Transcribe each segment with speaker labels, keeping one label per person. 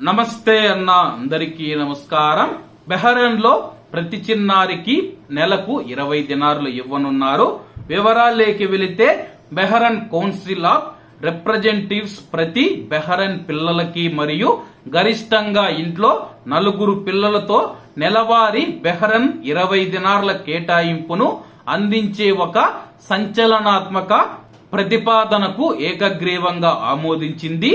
Speaker 1: నమస్తే అన్న అందరికీ నమస్కారం. బెహరన్లో ప్రతి చిన్నారికి నెలకు ఇరవై దినారులు ఇవ్వనున్నారు. వివరాలేకి వెళితే బెహరన్ కౌన్సిల్ ఆఫ్ రిప్రజెంటేటివ్స్ ప్రతి బెహరన్ పిల్లలకి మరియు గరిష్టంగా ఇంట్లో నలుగురు పిల్లలతో నెలవారీ బెహరన్ ఇరవై దినార్ల కేటాయింపును అందించే ఒక సంచలనాత్మక ప్రతిపాదనకు ఏకగ్రీవంగా ఆమోదించింది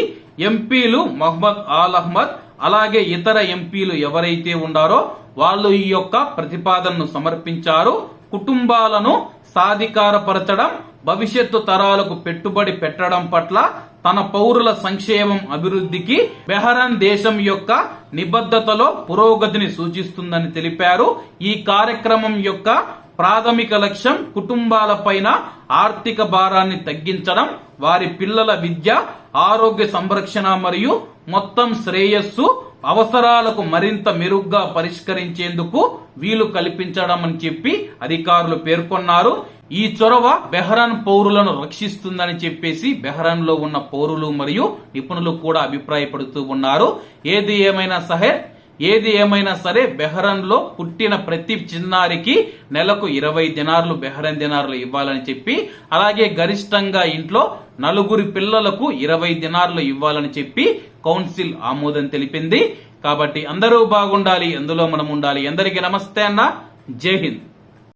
Speaker 1: ఎంపీలు మహమ్మద్ ఆల్ అహ్మద్ అలాగే ఇతర ఎంపీలు ఎవరైతే ఉండారో వాళ్ళు ఈ యొక్క ప్రతిపాదనను సమర్పించారు. కుటుంబాలను సాధికారపరచడం భవిష్యత్తు తరాలకు పెట్టుబడి పెట్టడం పట్ల తన పౌరుల సంక్షేమం అభివృద్ధికి బెహరాన్ దేశం యొక్క నిబద్ధతలో పురోగతిని సూచిస్తుందని తెలిపారు. ఈ కార్యక్రమం యొక్క ప్రాథమిక లక్ష్యం కుటుంబాలపైన ఆర్థిక భారాన్ని తగ్గించడం వారి పిల్లల విద్య ఆరోగ్య సంరక్షణ మరియు మొత్తం శ్రేయస్సు అవసరాలకు మరింత మెరుగ్గా పరిష్కరించేందుకు వీలు కల్పించడం అని చెప్పి అధికారులు పేర్కొన్నారు. ఈ చొరవ బెహ్రాన్ పౌరులను రక్షిస్తుందని చెప్పేసి బెహ్రాన్లో ఉన్న పౌరులు మరియు నిపుణులు కూడా అభిప్రాయపడుతూ ఉన్నారు. ఏది ఏమైనా సహే ఏది ఏమైనా సరే బెహరన్లో పుట్టిన ప్రతి చిన్నారికి నెలకు ఇరవై దినార్లు బెహరన్ దినార్లు ఇవ్వాలని చెప్పి అలాగే గరిష్టంగా ఇంట్లో నలుగురి పిల్లలకు ఇరవై దినార్లు ఇవ్వాలని చెప్పి కౌన్సిల్ ఆమోదం తెలిపింది. కాబట్టి అందరూ బాగుండాలి అందులో మనం ఉండాలి. అందరికీ నమస్తే అన్న. జై హింద్.